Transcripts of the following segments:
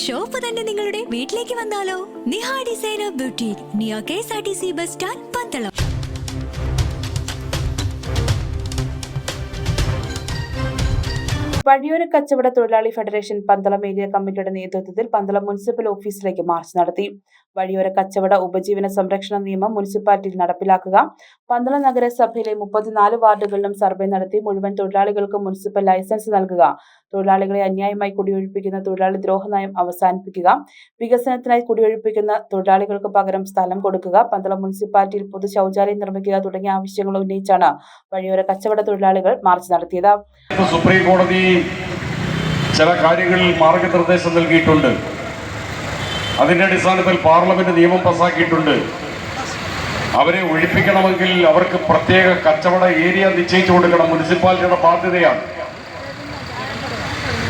Shop തന്നെ നിങ്ങളുടെ വീട്ടിലേക്ക് വന്നാലോ? Niha designer beauty Neo K S R T C bus stand Pandalam. വഴിയോര കച്ചവട തൊഴിലാളി ഫെഡറേഷൻ പന്തളം ഏരിയ കമ്മിറ്റിയുടെ നേതൃത്വത്തിൽ പന്തളം മുനിസിപ്പൽ ഓഫീസിലേക്ക് മാർച്ച് നടത്തി. വഴിയോര കച്ചവട ഉപജീവന സംരക്ഷണ നിയമം മുനിസിപ്പാലിറ്റിയിൽ നടപ്പിലാക്കുക. പന്തളം നഗരസഭയിലെ മുപ്പത്തിനാല് വാർഡുകളിലും സർവേ നടത്തി മുഴുവൻ തൊഴിലാളികൾക്ക് മുനിസിപ്പൽ ലൈസൻസ് നൽകുക. തൊഴിലാളികളെ അന്യായമായി കുടിയൊഴിപ്പിക്കുന്ന തൊഴിലാളി ദ്രോഹ നയം അവസാനിപ്പിക്കുക. വികസനത്തിനായി കുടിയൊഴിപ്പിക്കുന്ന തൊഴിലാളികൾക്ക് പകരം സ്ഥലം കൊടുക്കുക. പന്തളം മുനിസിപ്പാലിറ്റിയിൽ പൊതു ശൗചാലയം നിർമ്മിക്കുക തുടങ്ങിയ ആവശ്യങ്ങൾ ഉന്നയിച്ചാണ് വഴിയോര കച്ചവട തൊഴിലാളികൾ മാർച്ച് നടത്തിയത്. സുപ്രീം കോടതി ചില കാര്യങ്ങളിൽ മാർഗനിർദ്ദേശം നൽകിയിട്ടുണ്ട്. അതിന്റെ അടിസ്ഥാനത്തിൽ പാർലമെന്റ് നിയമം പാസാക്കിയിട്ടുണ്ട്. അവരെ ഒഴിപ്പിക്കണമെങ്കിൽ അവർക്ക് പ്രത്യേക കച്ചവട ഏരിയ നിശ്ചയിച്ചു കൊടുക്കണം. മുനിസിപ്പാലിറ്റിയുടെ ബാധ്യതയാണ്.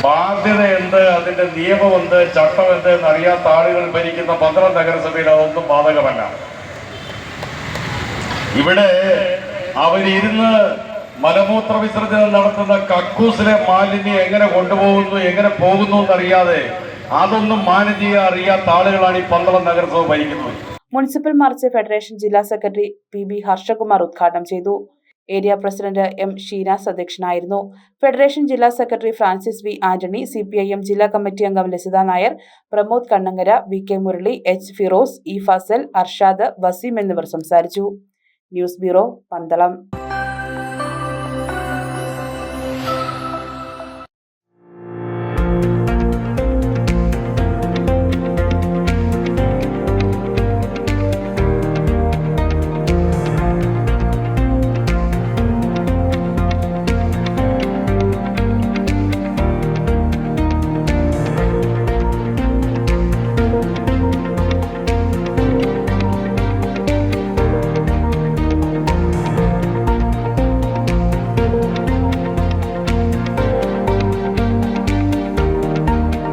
ബാധ്യത എന്ത് അതിന്റെ നിയമം എന്ത് ചട്ടം എന്ത് എന്നറിയാത്ത ആളുകൾ ഭരിക്കുന്ന പന്ത്രണ്ട് നഗരസഭയിൽ അതൊന്നും ബാധകമല്ല. ഇവിടെ അവരിരുന്ന് മലമൂത്ര വിസർജനം നടത്തുന്ന കക്കൂസിലെ മാലിന്യം എങ്ങനെ കൊണ്ടുപോകുന്നു എങ്ങനെ പോകുന്നു എന്നറിയാതെ അതൊന്നും മാനേജ് ചെയ്യാൻ അറിയാത്ത ആളുകളാണ് ഈ പന്തളം നഗരസഭ ഭരിക്കുന്നത്. മുനിസിപ്പൽ മാർച്ച് ഫെഡറേഷൻ ജില്ലാ സെക്രട്ടറി പി ബി ഹർഷകുമാർ ഉദ്ഘാടനം ചെയ്തു. ഏരിയ പ്രസിഡന്റ് എം ഷീനാസ് അധ്യക്ഷനായിരുന്നു. ഫെഡറേഷൻ ജില്ലാ secretary Francis V Antony C P I M ജില്ലാ കമ്മിറ്റി അംഗം Lasitha Nair Pramod Kannankara V K Murali H Firoz E Fazal Arshad Waseem എന്നിവർ സംസാരിച്ചു. News bureau Pandalam.